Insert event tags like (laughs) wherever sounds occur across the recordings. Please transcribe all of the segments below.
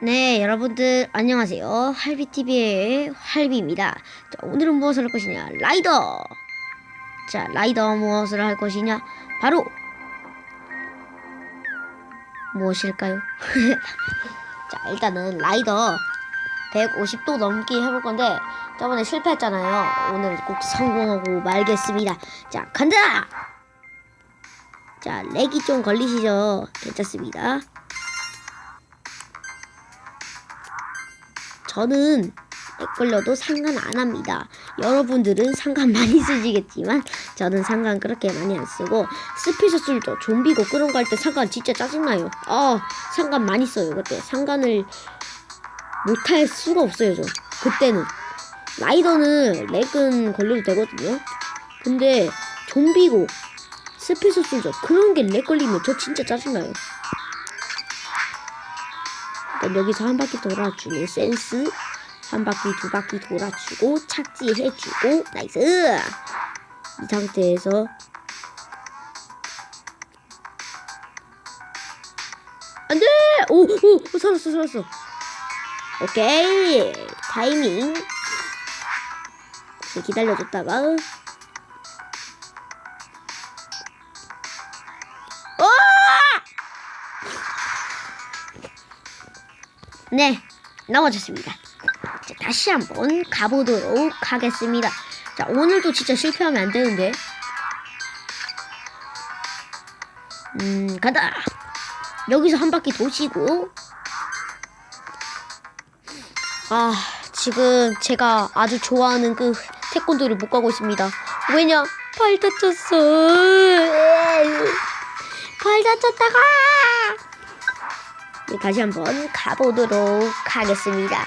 네, 여러분들 안녕하세요. 할비TV의 할비입니다. 자, 오늘은 무엇을 할 것이냐? 라이더! 자, 라이더 무엇을 할 것이냐? 바로 무엇일까요? (laughs) 자, 일단은 라이더 150도 넘기 해볼 건데 저번에 실패했잖아요. 오늘 꼭 성공하고 말겠습니다. 자, 간다! 자, 렉이 좀 걸리시죠? 괜찮습니다. 저는 렉 걸려도 상관 안 합니다. 여러분들은 상관 많이 쓰시겠지만 저는 상관 그렇게 많이 안 쓰고 술죠. 좀비고 그런 거 할 때 상관 진짜 짜증나요. 아 상관 많이 써요. 그때 상관을 못 할 수가 없어요. 저 그때는 라이더는 렉은 걸려도 되거든요. 근데 좀비고 술죠. 그런 게 렉 걸리면 저 진짜 짜증나요. 일단 여기서 한 바퀴 돌아주는 센스 한 바퀴 두 바퀴 돌아주고 착지 해주고 나이스! 이 상태에서 안돼! 오오 살았어 살았어. 오케이. 타이밍. 기다려줬다가 넘어졌습니다. 자, 다시 한번 가보도록 하겠습니다. 자, 오늘도 진짜 실패하면 안 되는데. 음, 가다. 여기서 한 바퀴 도시고. 아, 지금 제가 아주 좋아하는 그 태권도를 못 가고 있습니다. 왜냐? 팔 다쳤어. 팔 다쳤다가. 네, 다시 한번 가보도록 하겠습니다.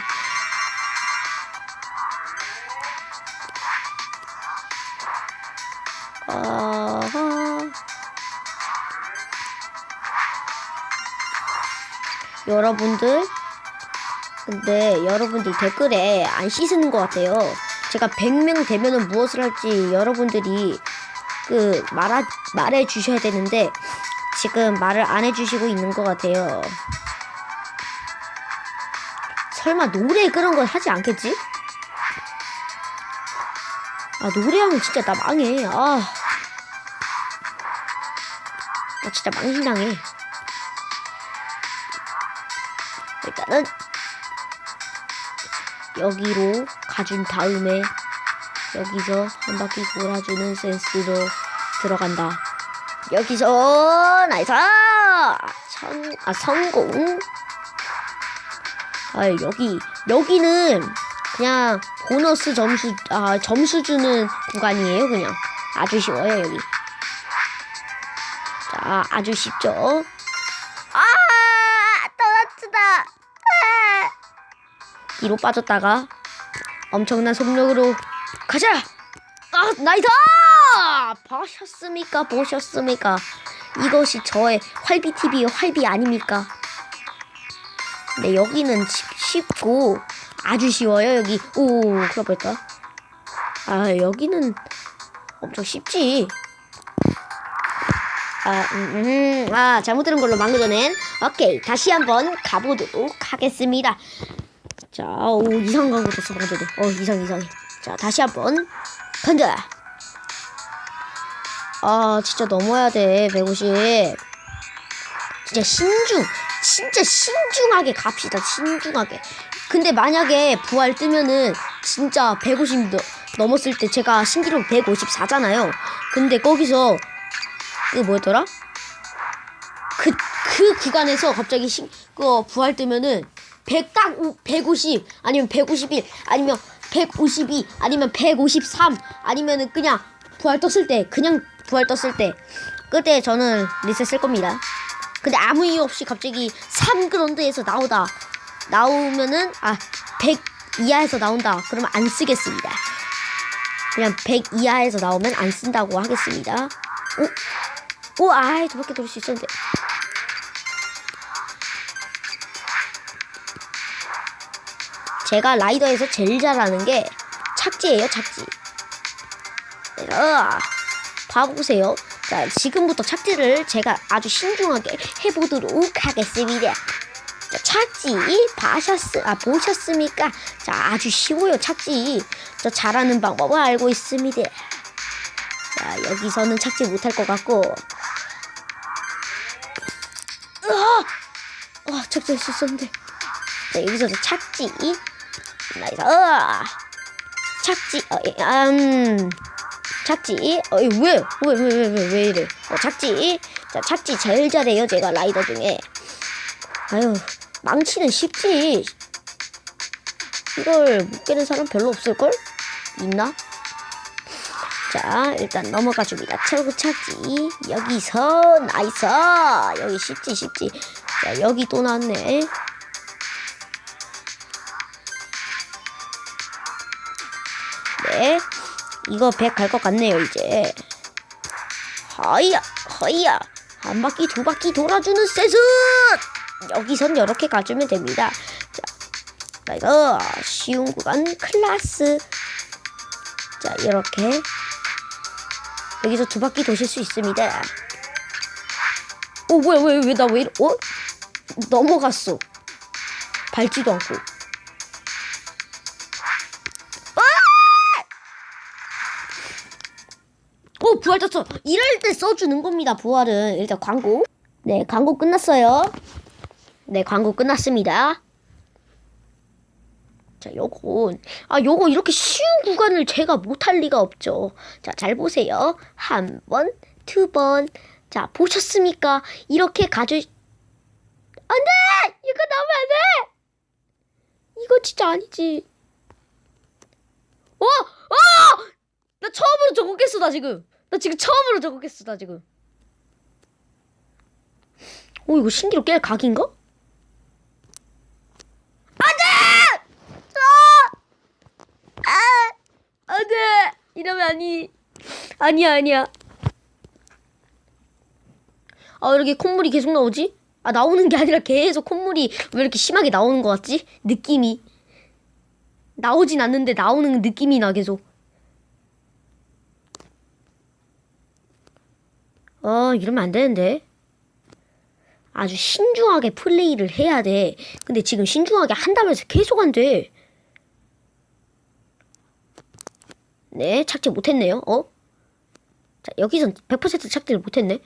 어허. 여러분들, 근데 여러분들 댓글에 안 씻는 것 같아요. 제가 100명 되면은 무엇을 할지 여러분들이 그 말하, 말해 주셔야 되는데 지금 말을 안 해주시고 있는 것 같아요. 설마 노래 그런 걸 하지 않겠지? 아 노래하면 진짜 나 망해. 아, 나 진짜 망신당해. 일단은 여기로 가준 다음에 여기서 한 바퀴 돌아주는 센스로 들어간다. 여기서 나이스 천, 아 성공 아 여기 여기는 그냥 보너스 점수 아 점수 주는 구간이에요 그냥. 아주 쉬워요 여기. 자 아주 쉽죠? 아 떨어지다. 아! 뒤로 빠졌다가 엄청난 속력으로 가자! 아 나이스! 보셨습니까? 보셨습니까? 이것이 저의 활비 TV의 활비 아닙니까 네, 여기는 쉽- 쉽고 아주 쉬워요. 여기 오, 뻔했다. 아, 여기는 엄청 쉽지. 아, 음, 음, 아, 잘못 들은 걸로 망그전엔 오케이, 다시 한번 가보도록 하겠습니다. 자, 오, 이상한 거 붙었어, 방금 전에. 어, 이상, 이상해. 자, 다시 한번 간다. 아, 진짜 넘어야 돼, 150. 진짜 신중, 진짜 신중하게 갑시다. 신중하게. 근데 만약에 부활 뜨면은 진짜 150 너, 넘었을 때 제가 신기록 154잖아요. 근데 거기서 그 뭐였더라? 그, 그 구간에서 갑자기 신, 그 부활 뜨면은 100, 딱 150 아니면 151 아니면 152 아니면 153 아니면은 그냥 부활 떴을 때 그냥 부활 떴을 때 그때 저는 리셋 쓸 겁니다. 근데 아무 이유 없이 갑자기 3그런드에서 나오다. 나오면은 아 100 이하에서 나온다. 그러면 안 쓰겠습니다. 그냥 100 이하에서 나오면 안 쓴다고 하겠습니다. 오? 오 아이 두 바퀴 돌수 있었는데. 제가 라이더에서 제일 잘하는 게 착지예요 착지. 어, 봐보세요 자, 지금부터 착지를 제가 아주 신중하게 해보도록 하겠습니다. 자, 착지 봐셨스 아 보셨습니까? 자 아주 쉬워요 착지. 저 잘하는 방법을 알고 있습니다. 자 여기서는 착지 못할 것 같고. 으아! 아 착지할 수 있었는데. 자 여기서도 착지. 나이스. 착지. 어, 예, 음. 착지. 어, 왜? 왜, 왜, 왜, 왜, 왜 이래? 어, 착지. 자, 착지 제일 잘해요, 제가 라이더 중에. 아유, 망치는 쉽지. 이걸 못 깨는 사람 별로 없을걸? 있나? 자, 일단 넘어가 줍니다. 최고 착지. 여기서, 나이스. 여기 쉽지, 쉽지. 자, 여기 또 나왔네. 네. 이거 100 갈 것 같네요, 이제. 허이야, 허이야. 한 바퀴, 두 바퀴 돌아주는 세스! 여기선 이렇게 가주면 됩니다. 자, 나이스. 쉬운 구간 클라스. 자, 이렇게. 여기서 두 바퀴 도실 수 있습니다. 오, 뭐야, 왜, 왜, 나왜 이래, 어? 넘어갔어. 밟지도 않고. 부활 떴어 이럴 때 써주는 겁니다 부활은. 일단 광고. 네 광고 끝났어요. 네 광고 끝났습니다. 자 요건. 아 요거 이렇게 쉬운 구간을 제가 못할 리가 없죠. 자 잘 보세요. 한 번 두 번. 자 보셨습니까? 이렇게 가져 안 돼! 이거 나오면 안 돼! 이거 진짜 아니지. 어! 어! 나 처음으로 저거 깼어 나 지금 나 지금 처음으로 깼어 나 지금 어 이거 신기로 깰 각인가? 안돼! 아! 아! 안돼! 이러면 아니 아니야 아니야 아 이렇게 콧물이 계속 나오지? 아 나오는 게 아니라 계속 콧물이 왜 이렇게 심하게 나오는 것 같지? 느낌이 나오진 않는데 나오는 느낌이 나 계속 어, 이러면 안 되는데. 아주 신중하게 플레이를 해야 돼. 근데 지금 신중하게 한다면서 계속 안 돼. 네, 착지 못했네요. 어? 자, 여기선 100% 착지를 못했네.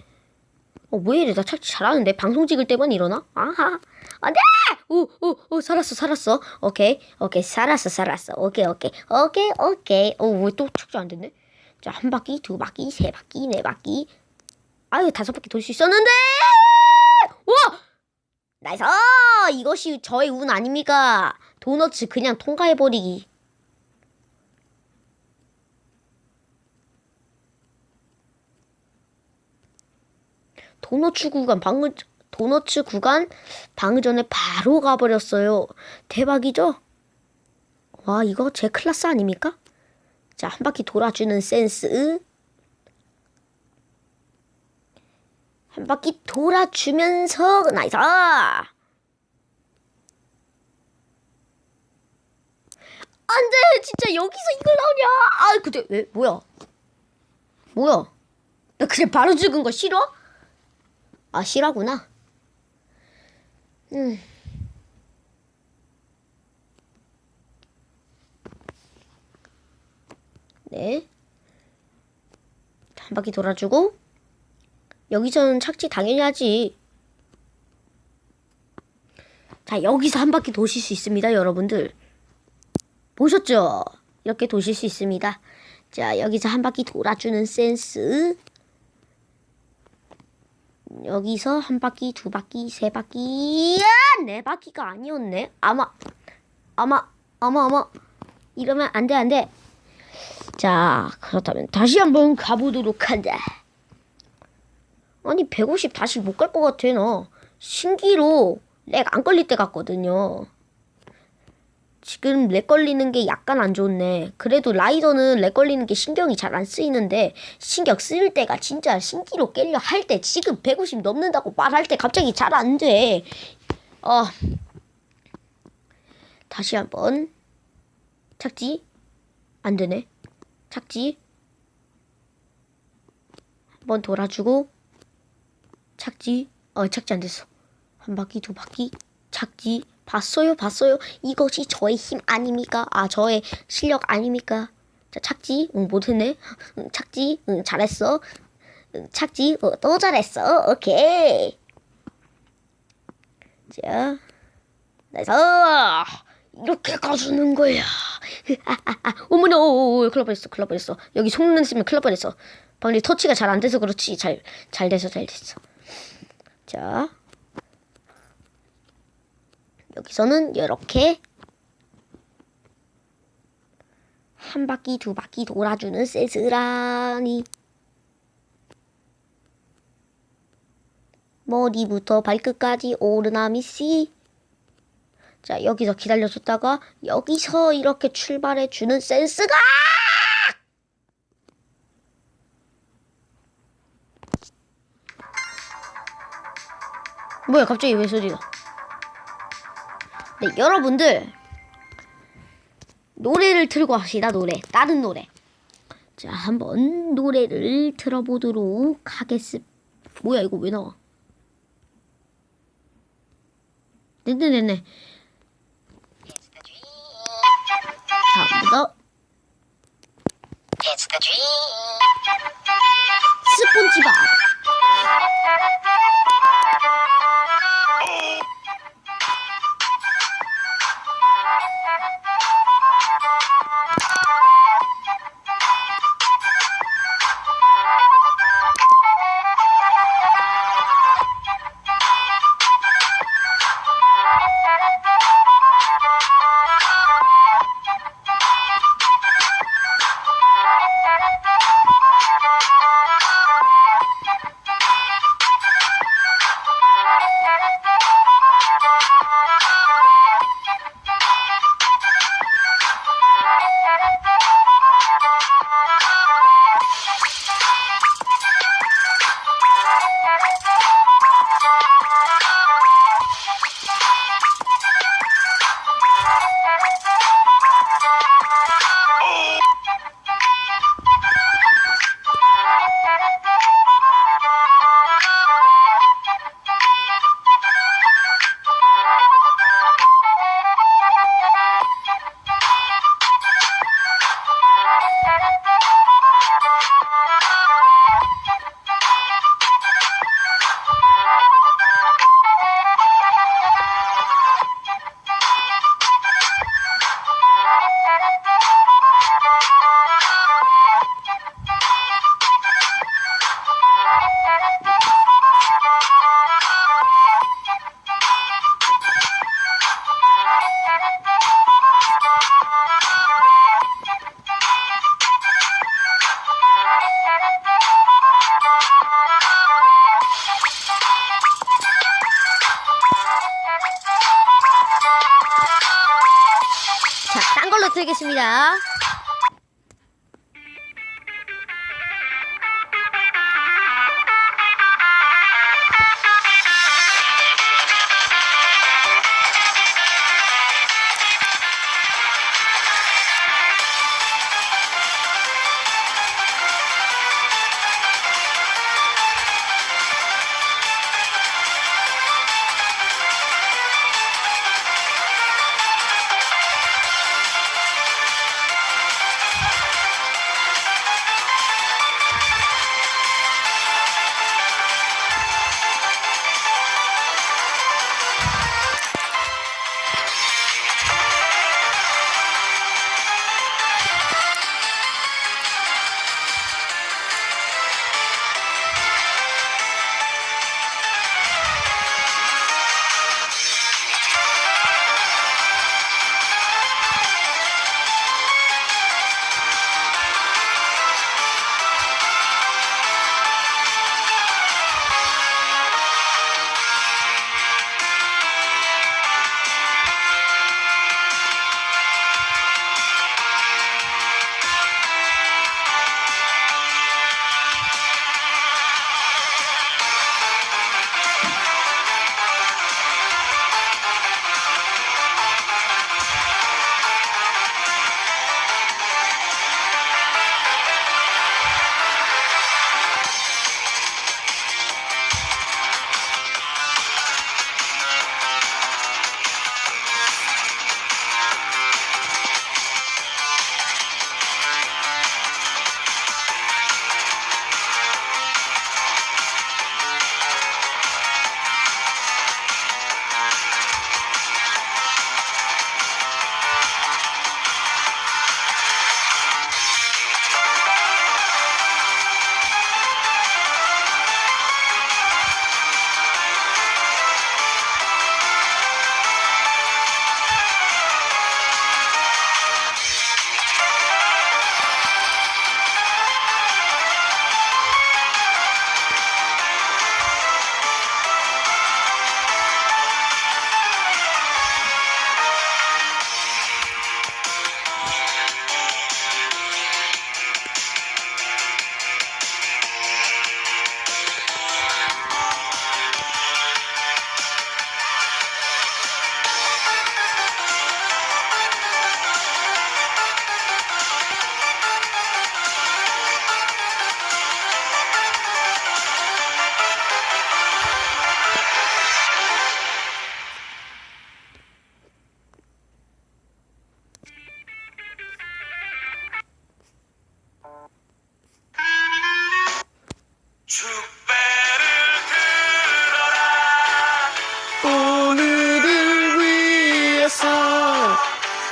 어, 왜 이래? 나 착지 잘하는데? 방송 찍을 때만 일어나? 아하. 안 돼! 오, 오, 오, 살았어, 살았어. 오케이, 오케이, 살았어, 살았어. 오케이, 오케이, 오케이, 오케이. 어, 왜또 착지 안 됐네? 자, 한 바퀴, 두 바퀴, 세 바퀴, 네 바퀴. 아유 다섯 바퀴 돌 수 있었는데! 와! 나이스! 이것이 저의 운 아닙니까? 도너츠 그냥 통과해버리기. 도너츠 구간 방금 도너츠 구간 방금 전에 바로 가버렸어요. 대박이죠? 와 이거 제 클라스 아닙니까? 자 한 바퀴 돌아주는 센스 한 바퀴 돌아주면서 나이스 안돼 진짜 여기서 이걸 나오냐 아 근데 왜 뭐야 뭐야 나 그냥 바로 죽은 거 싫어? 아 싫어구나 음. 네. 한 바퀴 돌아주고 여기서는 착지 당연히 하지. 자, 여기서 한 바퀴 도실 수 있습니다, 여러분들. 보셨죠? 이렇게 도실 수 있습니다. 자, 여기서 한 바퀴 돌아주는 센스. 여기서 한 바퀴, 두 바퀴, 세 바퀴, 아, 네 바퀴가 아니었네. 아마, 아마, 아마, 아마. 이러면 안 돼, 안 돼. 자, 그렇다면 다시 한번 가보도록 한다. 아니 150 다시 못 갈 것 같아 너 신기로 렉 안 걸릴 때 같거든요. 지금 렉 걸리는 게 약간 안 좋네. 그래도 라이더는 렉 걸리는 게 신경이 잘 안 쓰이는데 신경 쓰일 때가 진짜 신기로 깨려 할 때 지금 150 넘는다고 말할 때 갑자기 잘 안돼. 어. 다시 한번. 착지? 안 되네. 착지? 한번 돌아주고 착지? 어 착지 안 됐어. 한 바퀴 두 바퀴? 착지. 봤어요? 봤어요? 이것이 저의 힘 아닙니까? 아 저의 실력 아닙니까? 자 착지? 응 못했네. (laughs) 응, 착지? 응 잘했어. 응, 착지? 어, 또 잘했어. 오케이. 자 나서 이렇게 가주는 거야. (laughs) 어머나 오, 오, 큰일 날 뻔했어 큰일 날 뻔했어. 여기 속는 쓰면 날 뻔했어. 방금 터치가 잘 안 돼서 그렇지. 잘 잘 돼서 잘 됐어 자 여기서는 이렇게 한 바퀴 두 바퀴 돌아주는 세스라니 머리부터 발끝까지 오르나미 씨. 자 여기서 기다려줬다가 여기서 이렇게 출발해주는 센스가 뭐야 갑자기 왜 소리가? 네, 여러분들. 노래를 틀고 합시다 노래. 다른 노래. 자 한번 노래를 틀어보도록 하겠습니다 뭐야 이거 왜 나와? 네네네네. 자 먼저 It's the dream. 스폰지밥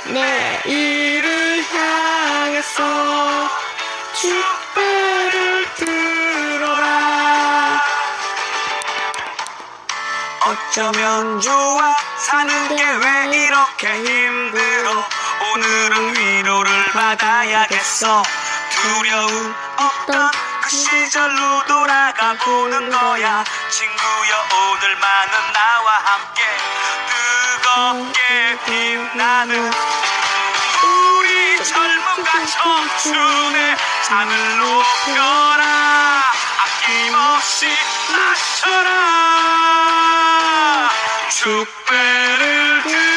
내일을 향해서 축배를 들어라. 어쩌면 좋아. 사는 게 왜 이렇게 힘들어? 오늘은 위로를 받아야겠어. 두려움 없던 그 시절로 돌아가 보는 거야. 친구여 오늘만은 나와 함께. 뜨겁게 빛나는 우리 젊음과 청춘의 산을 높여라. 아낌없이 마셔라. 축배를 들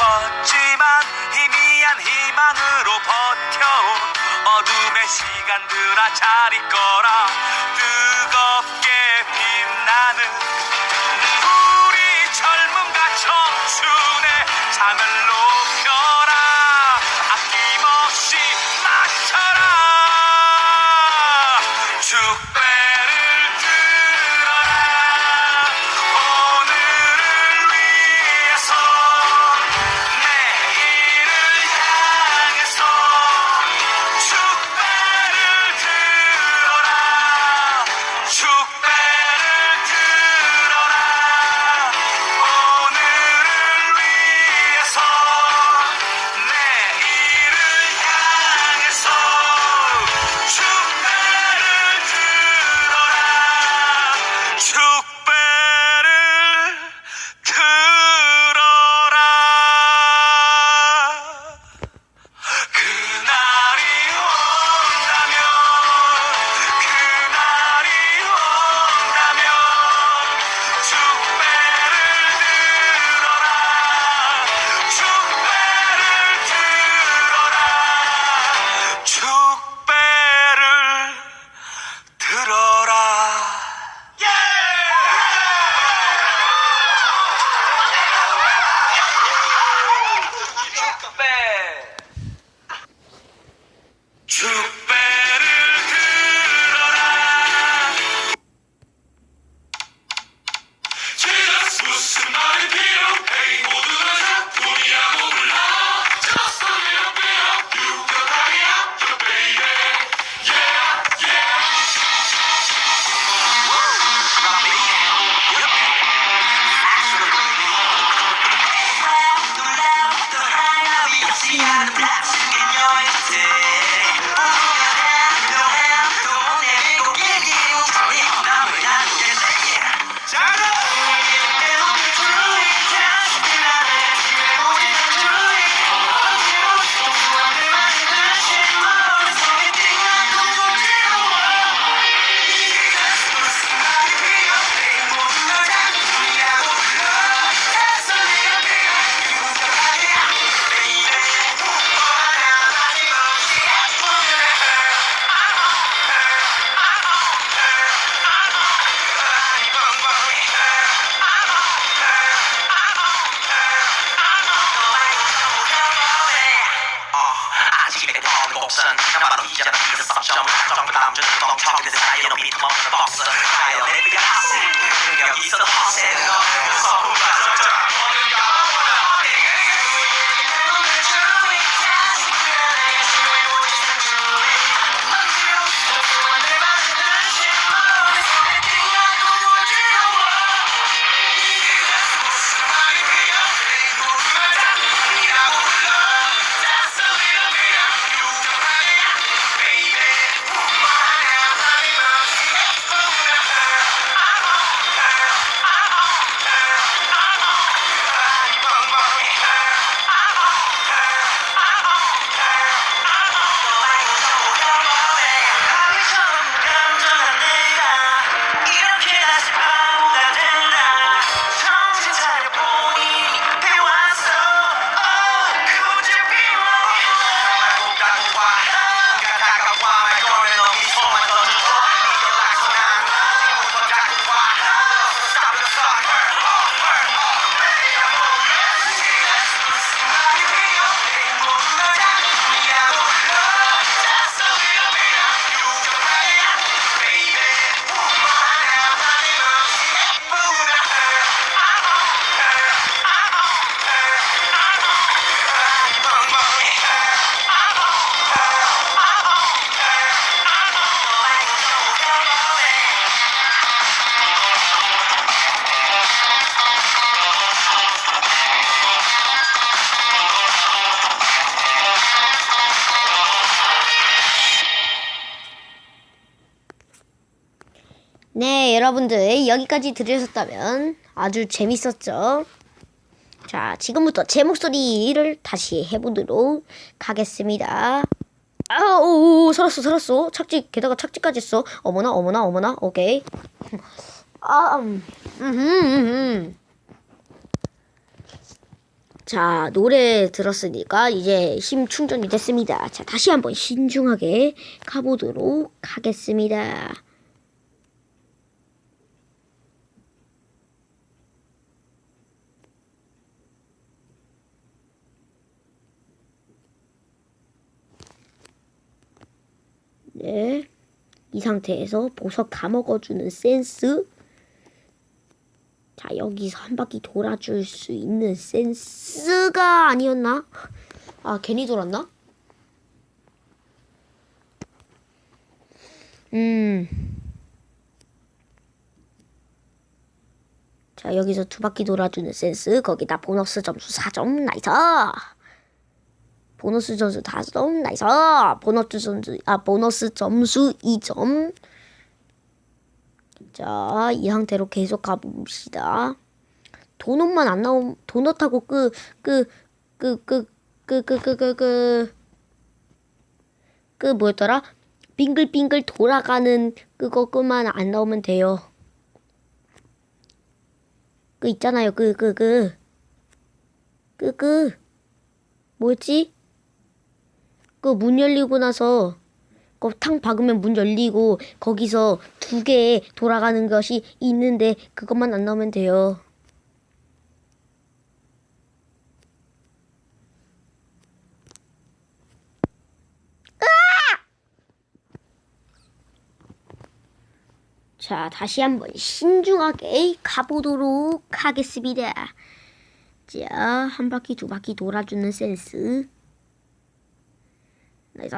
서글펐지만 희미한 희망으로 버텨온 어둠의 시간들아 잘 있거라 뜨겁게 빛나는 우리 젊음과 청춘의 상을 높여 여러분들 여기까지 들으셨다면 아주 재밌었죠? 자, 지금부터 제 목소리를 다시 해보도록 하겠습니다. 아우, 살았어, 살았어. 착지, 게다가 착지까지 했어. 어머나, 어머나, 어머나. 오케이. 아, 음, 음, 음, 음. 자, 노래 들었으니까 이제 힘 충전이 됐습니다. 자, 다시 한번 신중하게 가보도록 하겠습니다. 네. 이 상태에서 보석 다 먹어주는 센스. 자, 여기서 한 바퀴 돌아줄 수 있는 센스가 아니었나? 아, 괜히 돌았나? 음. 자, 여기서 두 바퀴 돌아주는 센스. 거기다 보너스 점수 4점. 나이스! 보너스 점수 5점. 나이스! 보너스 점수, 아, 보너스 점수 2점. 자, 이 상태로 계속 가봅시다. 도넛만 안 나오, 도넛하고 그, 그, 그, 그, 그, 그, 그, 그, 그, 그 뭐였더라? 빙글빙글 돌아가는 그거만 안 나오면 돼요. 그 있잖아요. 그, 그, 그, 그, 그, 뭐였지? 그 문 열리고 나서 그탕 박으면 문 열리고 거기서 두 개 돌아가는 것이 있는데 그것만 안 나오면 돼요. 자, 다시 한번 신중하게 가보도록 하겠습니다. 자, 한 바퀴, 두 바퀴 돌아주는 센스. 나이스.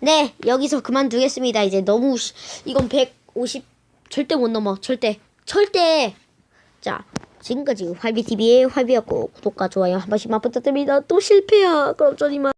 네, 여기서 그만두겠습니다. 이제 너무 시- 이건 150 절대 못 넘어. 절대. 절대. 자, 지금까지 활비TV의 활비였고 구독과 좋아요 한 번씩만 부탁드립니다. 또 실패야. 그럼 전 이만